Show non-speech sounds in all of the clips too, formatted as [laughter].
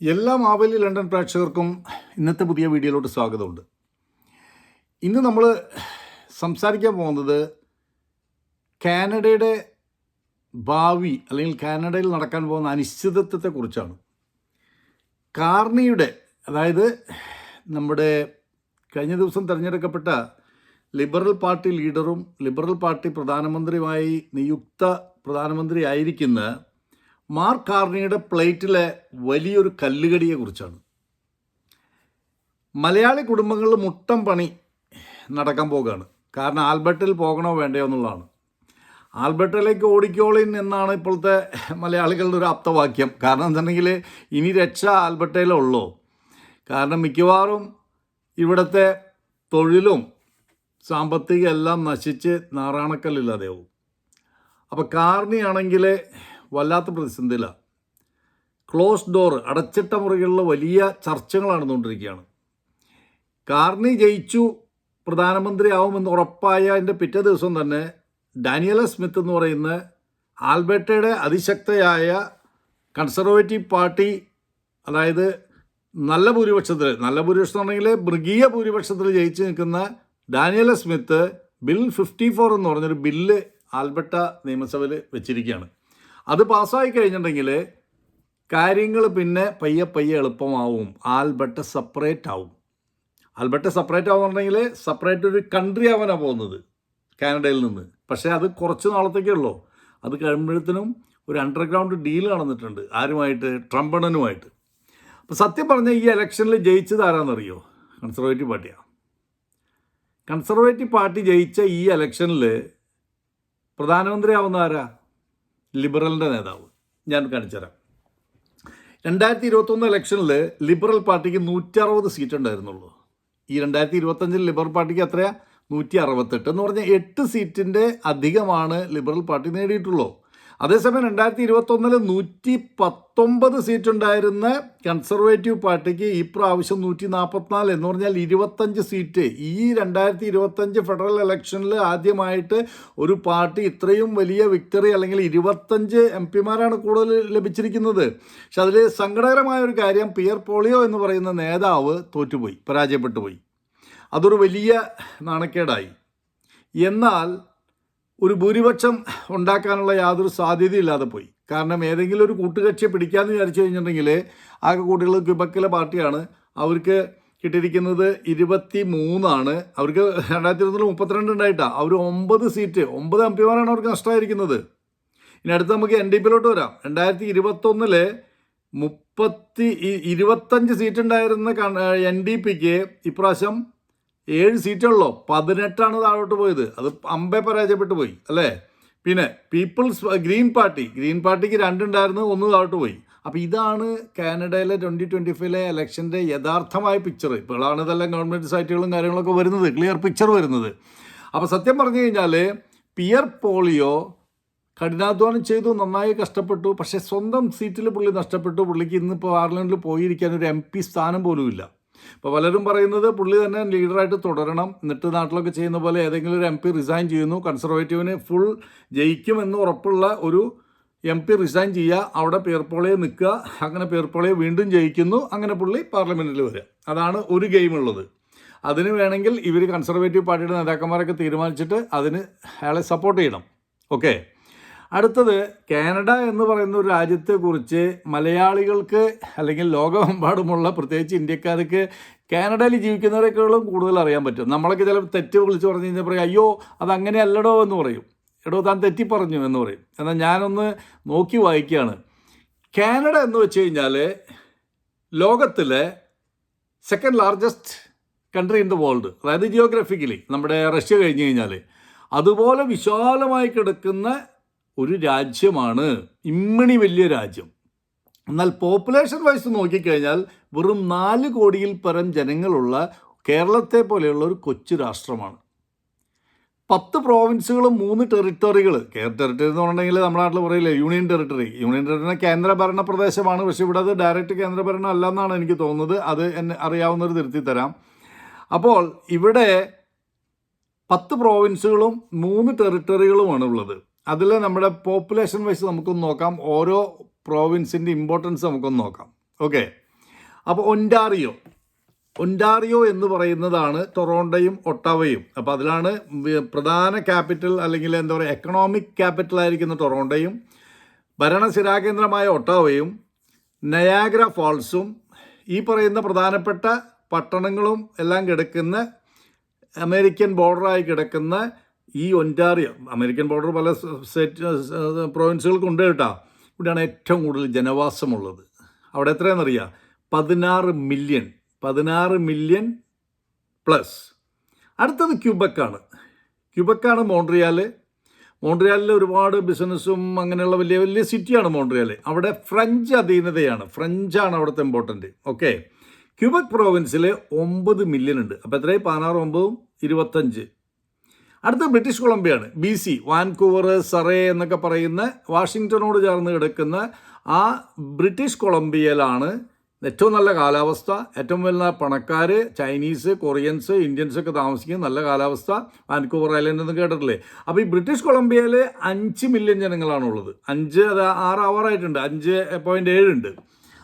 എല്ലാ മാവേലി ലണ്ടൻ പ്രേക്ഷകർക്കും ഇന്നത്തെ പുതിയ വീഡിയോയിലോട്ട് സ്വാഗതമുണ്ട്. ഇന്ന് നമ്മൾ സംസാരിക്കാൻ പോകുന്നത് കാനഡയുടെ ഭാവി അല്ലെങ്കിൽ കാനഡയിൽ നടക്കാൻ പോകുന്ന അനിശ്ചിതത്വത്തെക്കുറിച്ചാണ് കാർണിയുടെ അതായത് നമ്മുടെ കഴിഞ്ഞ ദിവസം തിരഞ്ഞെടുക്കപ്പെട്ട ലിബറൽ പാർട്ടി ലീഡറും ലിബറൽ പാർട്ടി പ്രധാനമന്ത്രിയുമായി നിയുക്ത പ്രധാനമന്ത്രി ആയിരിക്കുന്ന മാർക്ക് കാർണിയുടെ പ്ലേറ്റിലെ വലിയൊരു കല്ലുകടിയെക്കുറിച്ചാണ്. മലയാളി കുടുംബങ്ങളിൽ മുട്ടം പണി നടക്കാൻ പോകുകയാണ് കാരണം ആൽബർട്ടിൽ പോകണോ വേണ്ടയോ എന്നുള്ളതാണ്. ആൽബർട്ടിലേക്ക് ഓടിക്കോളിൻ എന്നാണ് ഇപ്പോഴത്തെ മലയാളികളുടെ ഒരു അപ്തവാക്യം. കാരണം എന്താണെങ്കിൽ ഇനി രക്ഷ ആൽബർട്ടയിലേ ഉള്ളൂ? കാരണം മിക്കവാറും ഇവിടുത്തെ തൊഴിലും സാമ്പത്തികം എല്ലാം നശിച്ച് നാറാണക്കല്ലില്ലാതെയാവും. അപ്പോൾ കാർണിയാണെങ്കിൽ വല്ലാത്ത പ്രതിസന്ധിയിലാണ് ക്ലോസ് ഡോർ അടച്ചിട്ട മുറികളിൽ വലിയ ചർച്ചകൾ നടന്നുകൊണ്ടിരിക്കുകയാണ്. കാർണി ജയിച്ചു പ്രധാനമന്ത്രി ആവുമെന്ന് ഉറപ്പായ അതിന്റെ പിറ്റേ ദിവസം തന്നെ ഡാനിയല സ്മിത്ത് എന്ന് പറയുന്ന ആൽബർട്ടയുടെ അതിശക്തയായ കൺസർവേറ്റീവ് പാർട്ടി അതായത് നല്ല ഭൂരിപക്ഷത്തിൽ നല്ല ഭൂരിപക്ഷം എന്നുണ്ടെങ്കിൽ മൃഗീയ ഭൂരിപക്ഷത്തിൽ ജയിച്ചു നിൽക്കുന്ന Danielle Smith bill fifty four എന്ന് പറഞ്ഞൊരു ബില്ല് ആൽബർട്ട നിയമസഭയിൽ വെച്ചിരിക്കുകയാണ്. അത് പാസ്സായി കഴിഞ്ഞിട്ടുണ്ടെങ്കിൽ കാര്യങ്ങൾ പിന്നെ പയ്യെ പയ്യെ എളുപ്പമാവും. ആൽബർട്ട് സെപ്പറേറ്റ് ആവും. ആൽബർട്ട് സെപ്പറേറ്റ് ആവുന്നുണ്ടെങ്കിൽ സെപ്പറേറ്റ് ഒരു കൺട്രി ആവാനാണ് പോകുന്നത് കാനഡയിൽ നിന്ന്. പക്ഷേ അത് കുറച്ച് നാളത്തേക്കേ ഉള്ളൂ. അത് കഴിയുമ്പോഴത്തേനും ഒരു അണ്ടർഗ്രൗണ്ട് ഡീൽ നടന്നിട്ടുണ്ട് ആരുമായിട്ട്? ട്രംപണനുമായിട്ട്. അപ്പോൾ സത്യം പറഞ്ഞാൽ ഈ ഇലക്ഷനിൽ ജയിച്ചത് ആരാണെന്നറിയോ കൺസർവേറ്റീവ് പാർട്ടിയാണ് കൺസർവേറ്റീവ് പാർട്ടി ജയിച്ച ഈ ഇലക്ഷനിൽ പ്രധാനമന്ത്രി ആവുന്ന ആരാ? ലിബറലിന്റെ നേതാവ്. ഞാൻ കാണിച്ചുതരാം. രണ്ടായിരത്തി ഇരുപത്തൊന്ന് ഇലക്ഷനിൽ ലിബറൽ പാർട്ടിക്ക് നൂറ്റി അറുപത് സീറ്റ് ഉണ്ടായിരുന്നുള്ളൂ ഈ രണ്ടായിരത്തി ഇരുപത്തഞ്ചിൽ ലിബറൽ പാർട്ടിക്ക് എത്രയാ? നൂറ്റി അറുപത്തെട്ട് എന്ന് പറഞ്ഞാൽ എട്ട് സീറ്റിന്റെ അധികമാണ് ലിബറൽ പാർട്ടി നേടിയിട്ടുള്ളൂ. അതേസമയം രണ്ടായിരത്തി ഇരുപത്തൊന്നിൽ നൂറ്റി പത്തൊമ്പത് സീറ്റ് ഉണ്ടായിരുന്ന കൺസർവേറ്റീവ് പാർട്ടിക്ക് ഈ പ്രാവശ്യം നൂറ്റി നാൽപ്പത്തിനാല് എന്ന് പറഞ്ഞാൽ ഇരുപത്തഞ്ച് സീറ്റ്. ഈ രണ്ടായിരത്തി ഇരുപത്തഞ്ച് ഫെഡറൽ ഇലക്ഷനിൽ ആദ്യമായിട്ട് ഒരു പാർട്ടി ഇത്രയും വലിയ വിക്ടറി അല്ലെങ്കിൽ ഇരുപത്തഞ്ച് എം പിമാരാണ് കൂടുതൽ ലഭിച്ചിരിക്കുന്നത്. പക്ഷെ അതിൽ സങ്കടകരമായ ഒരു കാര്യം പിയർ പോളിയോ എന്ന് പറയുന്ന നേതാവ് തോറ്റുപോയി പരാജയപ്പെട്ടു പോയി അതൊരു വലിയ നാണക്കേടായി. എന്നാൽ ഒരു ഭൂരിപക്ഷം ഉണ്ടാക്കാനുള്ള യാതൊരു സാധ്യതയില്ലാതെ പോയി. കാരണം ഏതെങ്കിലും ഒരു കൂട്ടുകക്ഷിയെ പിടിക്കാമെന്ന് വിചാരിച്ചു കഴിഞ്ഞിട്ടുണ്ടെങ്കിൽ ആകെ കൂട്ടികൾ ക്യുബക്കിലെ പാർട്ടിയാണ്. അവർക്ക് കിട്ടിയിരിക്കുന്നത് ഇരുപത്തി മൂന്നാണ് അവർക്ക് രണ്ടായിരത്തി ഇരുപത്തിൽ മുപ്പത്തിരണ്ട് ഉണ്ടായിട്ടാണ് അവർ ഒമ്പത് സീറ്റ് ഒമ്പത് എം പിമാരാണ് അവർക്ക് നഷ്ടമായിരിക്കുന്നത്. ഇനി അടുത്ത് നമുക്ക് എൻ ഡി പിയിലോട്ട് വരാം. രണ്ടായിരത്തി ഇരുപത്തൊന്നിൽ മുപ്പത്തി ഇരുപത്തഞ്ച് സീറ്റ് ഉണ്ടായിരുന്ന എൻ ഡി പിക്ക് ഇപ്രാവശ്യം ഏഴ് സീറ്റുള്ളോ പതിനെട്ടാണ് താഴോട്ട് പോയത്. അത് അമ്പേ പരാജയപ്പെട്ടു പോയി അല്ലേ? പിന്നെ പീപ്പിൾസ് ഗ്രീൻ പാർട്ടി. ഗ്രീൻ പാർട്ടിക്ക് രണ്ടുണ്ടായിരുന്നു ഒന്ന് താഴോട്ട് പോയി. അപ്പോൾ ഇതാണ് കാനഡയിലെ ട്വന്റി ട്വന്റി ഫൈവിലെ ഇലക്ഷന്റെ യഥാർത്ഥമായ പിക്ചർ ഇപ്പോഴാണ് ഇതെല്ലാം ഗവൺമെന്റ് സൈറ്റുകളും കാര്യങ്ങളൊക്കെ വരുന്നത്. ക്ലിയർ പിക്ചർ വരുന്നത്. അപ്പോൾ സത്യം പറഞ്ഞു കഴിഞ്ഞാൽ പിയർ പോളിയോ കഠിനാധ്വാനം ചെയ്തു നന്നായി കഷ്ടപ്പെട്ടു. പക്ഷേ സ്വന്തം സീറ്റിൽ പുള്ളി നഷ്ടപ്പെട്ടു. പുള്ളിക്ക് ഇന്നിപ്പോൾ പാർലമെന്റിൽ പോയിരിക്കാൻ ഒരു എം പി സ്ഥാനം പോലുമില്ല. ഇപ്പോൾ പലരും പറയുന്നത് പുള്ളി തന്നെ ലീഡറായിട്ട് തുടരണം. എന്നിട്ട് നാട്ടിലൊക്കെ ചെയ്യുന്ന പോലെ ഏതെങ്കിലും ഒരു എം പി റിസൈൻ ചെയ്യുന്നു. കൺസർവേറ്റീവിന് ഫുൾ ജയിക്കുമെന്ന് ഉറപ്പുള്ള ഒരു എം പി റിസൈൻ ചെയ്യുക. അവിടെ പേർപ്പോളയെ നിൽക്കുക. അങ്ങനെ പേർപ്പോളയെ വീണ്ടും ജയിക്കുന്നു. അങ്ങനെ പുള്ളി പാർലമെന്റിൽ വരിക. അതാണ് ഒരു ഗെയിം ഉള്ളത്. അതിന് വേണമെങ്കിൽ ഇവർ കൺസർവേറ്റീവ് പാർട്ടിയുടെ നേതാക്കന്മാരൊക്കെ തീരുമാനിച്ചിട്ട് അതിന് അയാളെ സപ്പോർട്ട് ചെയ്യണം. ഓക്കെ അടുത്തത് കാനഡ എന്ന് പറയുന്ന ഒരു രാജ്യത്തെക്കുറിച്ച് മലയാളികൾക്ക് അല്ലെങ്കിൽ ലോകമെമ്പാടുമുള്ള പ്രത്യേകിച്ച് ഇന്ത്യക്കാർക്ക് കാനഡയിൽ ജീവിക്കുന്നവരെക്കാളും കൂടുതൽ അറിയാൻ പറ്റും. നമ്മളൊക്കെ ചില തെറ്റ് വിളിച്ച് പറഞ്ഞു കഴിഞ്ഞാൽ പറയും അയ്യോ അത് അങ്ങനെയല്ലടോ എന്ന് പറയും. എടോ താൻ തെറ്റി പറഞ്ഞു എന്ന് പറയും. എന്നാൽ ഞാനൊന്ന് നോക്കി വായിക്കുകയാണ്. കാനഡ എന്ന് വെച്ച് കഴിഞ്ഞാൽ ലോകത്തിലെ second largest country in the world അതായത് ജിയോഗ്രഫിക്കലി നമ്മുടെ റഷ്യ കഴിഞ്ഞ് കഴിഞ്ഞാൽ. അതുപോലെ വിശാലമായി കിടക്കുന്ന ഒരു രാജ്യമാണ് ഇമ്മണി വലിയ രാജ്യം. എന്നാൽ പോപ്പുലേഷൻ വൈസ് നോക്കിക്കഴിഞ്ഞാൽ വെറും നാല് കോടിയിൽ പരം ജനങ്ങളുള്ള കേരളത്തെ പോലെയുള്ള ഒരു കൊച്ചു രാഷ്ട്രമാണ്. പത്ത് പ്രോവിൻസുകളും മൂന്ന് ടെറിട്ടറികൾ കേരള ടെറിട്ടറി എന്ന് പറഞ്ഞിട്ടുണ്ടെങ്കിൽ നമ്മുടെ നാട്ടിൽ പറയില്ലേ യൂണിയൻ ടെറിട്ടറി. യൂണിയൻ ടെറിട്ടറി കേന്ദ്രഭരണ പ്രദേശമാണ് പക്ഷെ ഇവിടെ അത് ഡയറക്റ്റ് കേന്ദ്രഭരണം അല്ല എന്നാണ് എനിക്ക് തോന്നുന്നത്. അത് എന്നെ അറിയാവുന്നവർ തിരുത്തി തരാം. അപ്പോൾ ഇവിടെ പത്ത് പ്രോവിൻസുകളും മൂന്ന് ടെറിട്ടറികളുമാണ് ഉള്ളത്. അതിൽ നമ്മുടെ പോപ്പുലേഷൻ വൈസ് നമുക്കൊന്ന് നോക്കാം. ഓരോ പ്രോവിൻസിന്റെ ഇമ്പോർട്ടൻസ് നമുക്കൊന്ന് നോക്കാം. ഓക്കെ അപ്പോൾ ഒൻഡാറിയോ ഒൻഡാറിയോ എന്ന് പറയുന്നതാണ് ടൊറോണ്ടോയും ഒട്ടാവയും അപ്പോൾ അതിലാണ് പ്രധാന ക്യാപിറ്റൽ അല്ലെങ്കിൽ എന്താ പറയുക എക്കണോമിക് ക്യാപിറ്റൽ ആയിരിക്കുന്ന ടൊറോണ്ടോയും ഭരണസിരാകേന്ദ്രമായ ഒട്ടാവയും നയാഗ്ര ഫാൾസും ഈ പറയുന്ന പ്രധാനപ്പെട്ട പട്ടണങ്ങളും എല്ലാം കിടക്കുന്ന അമേരിക്കൻ ബോർഡറായി കിടക്കുന്ന ഈ ഒന്റാറിയ അമേരിക്കൻ ബോർഡർ പല സ്റ്റേറ്റ് പ്രൊവിൻസുകൾക്കുണ്ട് കേട്ടോ. ഇവിടെയാണ് ഏറ്റവും കൂടുതൽ ജനവാസമുള്ളത്. അവിടെ എത്രയാണെന്നറിയാം? പതിനാറ് മില്യൺ പതിനാറ് മില്യൺ പ്ലസ് അടുത്തത് ക്യൂബക്കാണ്. ക്യൂബക്കാണ് മോൺട്രിയാൽ മോൺട്രിയാലിൽ ഒരുപാട് ബിസിനസ്സും അങ്ങനെയുള്ള വലിയ വലിയ സിറ്റിയാണ് മോൺട്രിയാൽ അവിടെ ഫ്രഞ്ച് അധീനതയാണ്. ഫ്രഞ്ചാണ് അവിടുത്തെ ഇമ്പോർട്ടന്റ് ഓക്കെ ക്യൂബക് പ്രോവിൻസിൽ ഒമ്പത് മില്യൺ ഉണ്ട്. അപ്പോൾ എത്രയും പതിനാറ് ഒമ്പതും ഇരുപത്തഞ്ച്. അടുത്ത ബ്രിട്ടീഷ് കൊളംബിയാണ്. ബി സി വാൻകൂവർ സറേ എന്നൊക്കെ പറയുന്ന വാഷിങ്ടണോട് ചേർന്ന് കിടക്കുന്ന ആ ബ്രിട്ടീഷ് കൊളംബിയയിലാണ് ഏറ്റവും നല്ല കാലാവസ്ഥ. ഏറ്റവും വലിയ പണക്കാർ ചൈനീസ് കൊറിയൻസ് ഇന്ത്യൻസ് ഒക്കെ താമസിക്കുന്ന നല്ല കാലാവസ്ഥ വാൻകൂവർ ഐലൻഡ് എന്ന് കേട്ടിട്ടില്ലേ? അപ്പോൾ ഈ ബ്രിട്ടീഷ് കൊളംബിയയിൽ അഞ്ച് മില്യൺ ജനങ്ങളാണുള്ളത്. അഞ്ച് അത് ആറ് അവറായിട്ടുണ്ട് അഞ്ച് പോയിന്റ് ഏഴ് ഉണ്ട്.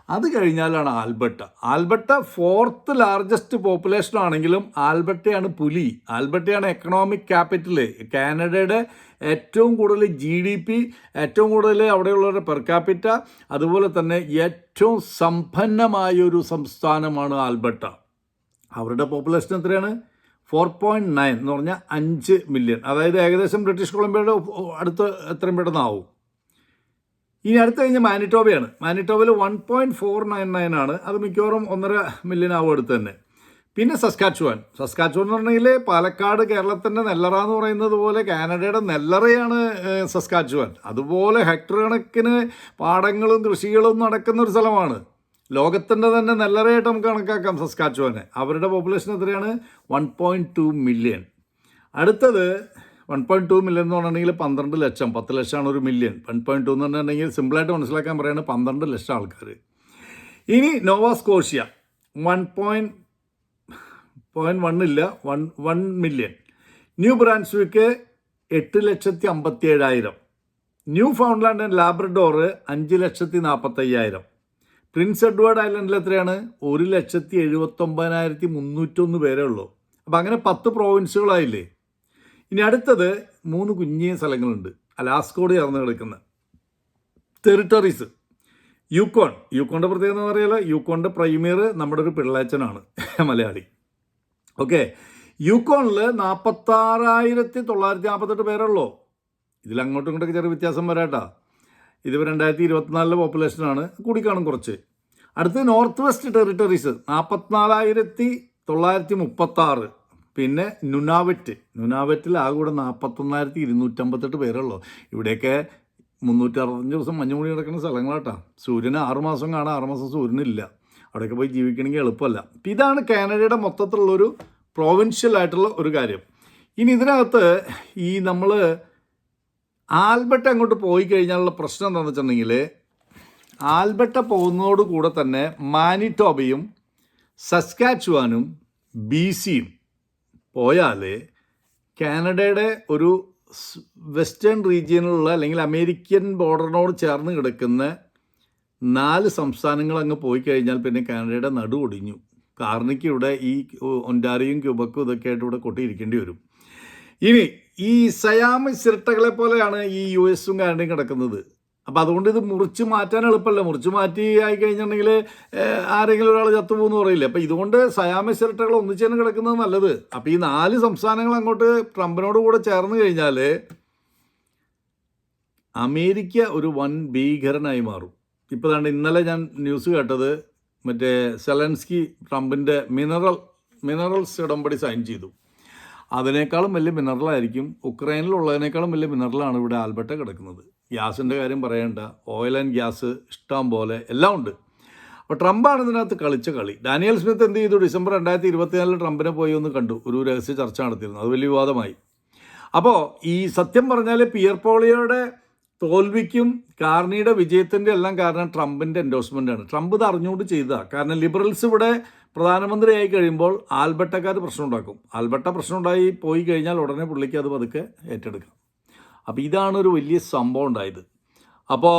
അത് കഴിഞ്ഞാലാണ് Alberta. Alberta fourth largest population ആണെങ്കിലും ആൽബർട്ടയാണ് പുലി. ആൽബർട്ടയാണ് എക്കണോമിക് ക്യാപിറ്റൽ കാനഡയുടെ ഏറ്റവും കൂടുതൽ ജി ഡി പി ഏറ്റവും കൂടുതൽ അവിടെയുള്ളവരുടെ പെർ ക്യാപിറ്റ അതുപോലെ തന്നെ ഏറ്റവും സമ്പന്നമായ ഒരു സംസ്ഥാനമാണ് ആൽബർട്ട. അവരുടെ പോപ്പുലേഷൻ എത്രയാണ്? ഫോർ പോയിന്റ് നയൻ എന്ന് പറഞ്ഞാൽ അഞ്ച് മില്യൺ അതായത് ഏകദേശം ബ്രിട്ടീഷ് കൊളംബിയയുടെ അടുത്ത് എത്രയും പെട്ടെന്നാവും? ഇനി അടുത്ത കഴിഞ്ഞ മാനിറ്റോബയാണ്. മാനിറ്റോബയിൽ one point four nine nine ആണ്. അത് മിക്കവാറും ഒന്നര മില്യൺ ആവും അടുത്ത് തന്നെ. പിന്നെ സസ്കാച്ചുവാൻ സസ്കാച്ചുവാൻ എന്ന് പറഞ്ഞെങ്കിൽ പാലക്കാട് കേരളത്തിന്റെ നെല്ലറ എന്ന് പറയുന്നത് പോലെ കാനഡയുടെ നെല്ലറയാണ് സസ്കാച്ചുവാൻ അതുപോലെ ഹെക്ടർ കണക്കിന് പാടങ്ങളും കൃഷികളും നടക്കുന്ന ഒരു സ്ഥലമാണ്. ലോകത്തിന്റെ തന്നെ നെല്ലറയായിട്ട് നമുക്ക് കണക്കാക്കാം സസ്കാച്ചുവാനെ അവരുടെ പോപ്പുലേഷൻ എത്രയാണ്? വൺ പോയിന്റ് ടു മില്യൺ അടുത്തത് വൺ പോയിന്റ് ടു മില്യൺ എന്ന് പറഞ്ഞിട്ടുണ്ടെങ്കിൽ പന്ത്രണ്ട് ലക്ഷം പത്ത് ലക്ഷമാണ് ഒരു മില്യൺ വൺ പോയിന്റ് ടു എന്ന് പറഞ്ഞിട്ടുണ്ടെങ്കിൽ സിമ്പിളായിട്ട് മനസ്സിലാക്കാൻ പറയുന്നത് പന്ത്രണ്ട് ലക്ഷം ആൾക്കാർ. ഇനി Nova Scotia one point point one ഇല്ല one one million New Brunswick എട്ട് ലക്ഷത്തി അമ്പത്തി ഏഴായിരം ന്യൂ ഫൗണ്ട്ലാൻഡ് ആൻഡ് ലാബ്രഡോർ അഞ്ച് ലക്ഷത്തി നാൽപ്പത്തയ്യായിരം പ്രിൻസ് എഡ്വേർഡ് ഐലൻഡിൽ എത്രയാണ്? ഒരു ലക്ഷത്തി എഴുപത്തൊമ്പതിനായിരത്തി മുന്നൂറ്റൊന്ന് പേരേ ഉള്ളൂ. അപ്പം അങ്ങനെ പത്ത് പ്രോവിൻസുകളായില്ലേ ഇനി അടുത്തത് മൂന്ന് കുഞ്ഞു സ്ഥലങ്ങളുണ്ട്. അലാസ്കോട് ചേർന്ന് കിടക്കുന്ന ടെറിട്ടറീസ് യൂക്കോൺ. യൂക്കോണിന്റെ പ്രത്യേകത എന്ന് പറയുന്നത് യൂക്കോണിന്റെ പ്രൈമിയർ നമ്മുടെ ഒരു പിള്ളേച്ചനാണ് [laughs] മലയാളി. ഓക്കെ യൂക്കോണിൽ നാൽപ്പത്താറായിരത്തി തൊള്ളായിരത്തി നാൽപ്പത്തെട്ട് പേരുള്ളൂ. ഇതിൽ അങ്ങോട്ടും ഇങ്ങോട്ടൊക്കെ ചെറിയ വ്യത്യാസം വരാട്ടാ. ഇത് രണ്ടായിരത്തി ഇരുപത്തിനാലിലെ പോപ്പുലേഷനാണ് കൂടിക്കാണും കുറച്ച്. അടുത്ത് നോർത്ത് വെസ്റ്റ് ടെറിട്ടറീസ് നാൽപ്പത്തിനാലായിരത്തി തൊള്ളായിരത്തി മുപ്പത്താറ് പിന്നെ നുനാവെറ്റ്. നുനാവെറ്റിൽ ആകെ കൂടെ നാൽപ്പത്തൊന്നായിരത്തി ഇരുന്നൂറ്റമ്പത്തെട്ട് പേരുള്ളൂ. ഇവിടെയൊക്കെ മുന്നൂറ്റി അറുപത്തഞ്ച് ദിവസം മഞ്ഞുമൂടി കിടക്കുന്ന സ്ഥലങ്ങളാട്ടാ. സൂര്യന് ആറുമാസം കാണാം ആറുമാസം സൂര്യനില്ല. അവിടെയൊക്കെ പോയി ജീവിക്കണമെങ്കിൽ എളുപ്പമല്ല. ഇതാണ് കാനഡയുടെ മൊത്തത്തിലുള്ളൊരു പ്രോവിൻഷ്യൽ ആയിട്ടുള്ള ഒരു കാര്യം. ഇനി ഇതിനകത്ത് ഈ നമ്മൾ ആൽബർട്ട് അങ്ങോട്ട് പോയി കഴിഞ്ഞാലുള്ള പ്രശ്നം എന്താണെന്ന് വെച്ചിട്ടുണ്ടെങ്കിൽ ആൽബർട്ട പോകുന്നതോട് കൂടെ തന്നെ മാനിറ്റോബയും സസ്കാച്ചുവാനും ബി സിയും പോയാൽ കാനഡയുടെ ഒരു വെസ്റ്റേൺ റീജിയനിലുള്ള അല്ലെങ്കിൽ അമേരിക്കൻ ബോർഡറിനോട് ചേർന്ന് കിടക്കുന്ന നാല് സംസ്ഥാനങ്ങൾ അങ്ങ് പോയി കഴിഞ്ഞാൽ പിന്നെ കാനഡയുടെ നടു ഒടിഞ്ഞു. കാർണിക്ക് ഇവിടെ ഈ ഒൻഡാരിയും ക്യൂബക്കും ഇതൊക്കെ ആയിട്ട് ഇവിടെ കൊട്ടിയിരിക്കേണ്ടി വരും. ഇനി ഈ സയാമ ചിരട്ടകളെ പോലെയാണ് ഈ യു എസും കാനഡയും കിടക്കുന്നത്. അപ്പം അതുകൊണ്ട് ഇത് മുറിച്ച് മാറ്റാൻ എളുപ്പമല്ല. മുറിച്ച് മാറ്റി ആയി കഴിഞ്ഞിട്ടുണ്ടെങ്കിൽ ആരെങ്കിലും ഒരാൾ ചത്തുപോകുന്നു പറയില്ല. അപ്പം ഇതുകൊണ്ട് സയാമ ചിരട്ടകൾ ഒന്നിച്ചു തന്നെ കിടക്കുന്നത് നല്ലത്. അപ്പോൾ ഈ നാല് സംസ്ഥാനങ്ങൾ അങ്ങോട്ട് ട്രംപിനോട് കൂടെ ചേർന്ന് കഴിഞ്ഞാൽ അമേരിക്ക ഒരു വൻ ഭീകരനായി മാറും. ഇപ്പോൾ ദാണ്ട് ഇന്നലെ ഞാൻ ന്യൂസ് കേട്ടത് മറ്റേ സെലൻസ്കി ട്രംപിന്റെ മിനറൽ മിനറൽസ് ഉടമ്പടി സൈൻ ചെയ്തു. അതിനേക്കാളും വലിയ മിനറലായിരിക്കും. ഉക്രൈനിലുള്ളതിനേക്കാളും വലിയ മിനറലാണ് ഇവിടെ ആൽബർട്ട കിടക്കുന്നത്. ഗ്യാസിന്റെ കാര്യം പറയേണ്ട. ഓയിൽ ആൻഡ് ഗ്യാസ് ഇഷ്ടം പോലെ എല്ലാം ഉണ്ട്. അപ്പോൾ ട്രംപാണ് ഇതിനകത്ത് കളിച്ച കളി. ഡാനിയൽ സ്മിത്ത് എന്ത് ചെയ്തു? ഡിസംബർ രണ്ടായിരത്തി ഇരുപത്തിനാലിൽ ട്രംപിനെ പോയി ഒന്ന് കണ്ടു. ഒരു രഹസ്യ ചർച്ച നടത്തിയിരുന്നു. അത് വലിയ വിവാദമായി. അപ്പോൾ ഈ സത്യം പറഞ്ഞാൽ പിയർ പോളിയോയുടെ തോൽവിക്കും കാർണിയുടെ വിജയത്തിന്റെ എല്ലാം കാരണം ട്രംപിന്റെ ആണ്. ട്രംപ് ഇത് അറിഞ്ഞുകൊണ്ട് ചെയ്തതാണ് കാരണം ലിബറൽസ് ഇവിടെ പ്രധാനമന്ത്രിയായി കഴിയുമ്പോൾ ആൽബർട്ടക്കാർ പ്രശ്നം ഉണ്ടാക്കും ആൽബർട്ട പ്രശ്നം ഉണ്ടായി പോയി കഴിഞ്ഞാൽ ഉടനെ പുള്ളിക്ക് അത് പതുക്കെ ഏറ്റെടുക്കാം. അപ്പോൾ ഇതാണ് ഒരു വലിയ സംഭവം ഉണ്ടായത്. അപ്പോൾ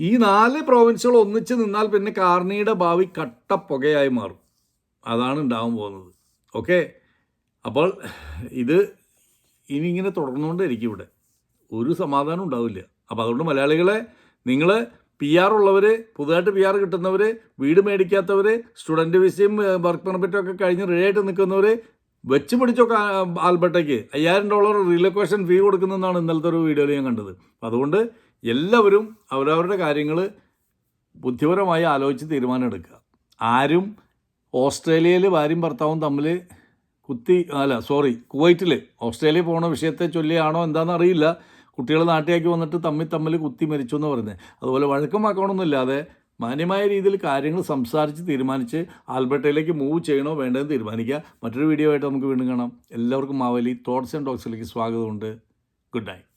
ഈ നാല് പ്രൊവിൻസുകൾ ഒന്നിച്ച് നിന്നാൽ പിന്നെ കാർണിയുടെ ഭാവി കട്ടപ്പുകയായി മാറും. അതാണ് ഉണ്ടാകാൻ പോകുന്നത്. ഓക്കെ അപ്പോൾ ഇത് ഇനി ഇങ്ങനെ തുടർന്നുകൊണ്ടിരിക്കും ഇവിടെ. ഒരു സമാധാനം ഉണ്ടാവില്ല. അപ്പോൾ അതുകൊണ്ട് മലയാളികളെ നിങ്ങൾ പി ആർ ഉള്ളവർ പുതുതായിട്ട് പി ആർ കിട്ടുന്നവർ വീട് മേടിക്കാത്തവർ സ്റ്റുഡന്റ് വിസയും വർക്ക് പെർമിറ്റും ഒക്കെ കഴിഞ്ഞ് റെഡിയായിട്ട് നിൽക്കുന്നവർ വെച്ച് പിടിച്ചോ ആൽബർട്ടയ്ക്ക്. അയ്യായിരം ഡോളർ റീലൊക്കേഷൻ ഫീ കൊടുക്കുന്നതെന്നാണ് ഇന്നലത്തെ ഒരു വീഡിയോയിൽ ഞാൻ കണ്ടത്. അതുകൊണ്ട് എല്ലാവരും അവരവരുടെ കാര്യങ്ങൾ ബുദ്ധിപരമായി ആലോചിച്ച് തീരുമാനം എടുക്കുക. ആരും ഓസ്ട്രേലിയയിൽ ഭാര്യയും ഭർത്താവും തമ്മിൽ കുത്തി അല്ല സോറി കുവൈറ്റിൽ ഓസ്ട്രേലിയ പോണ വിഷയത്തെ ചൊല്ലിയാണോ എന്താണെന്ന് അറിയില്ല. കുട്ടികൾ നാട്ടിലേക്ക് വന്നിട്ട് തമ്മിൽ തമ്മിൽ കുത്തി മരിച്ചു എന്ന് പറയുന്നത്. അതുപോലെ വഴക്കം മാന്യമായ രീതിയിൽ കാര്യങ്ങൾ സംസാരിച്ച് തീരുമാനിച്ച് ആൽബർട്ടയിലേക്ക് മൂവ് ചെയ്യണോ വേണ്ടതെന്ന് തീരുമാനിക്കുക മറ്റൊരു വീഡിയോ ആയിട്ട് നമുക്ക് വീണ്ടും കാണാം. എല്ലാവർക്കും മാവലി തോട്ട്സ് ആൻഡ് ടോക്സിലേക്ക് സ്വാഗതമുണ്ട്. Good night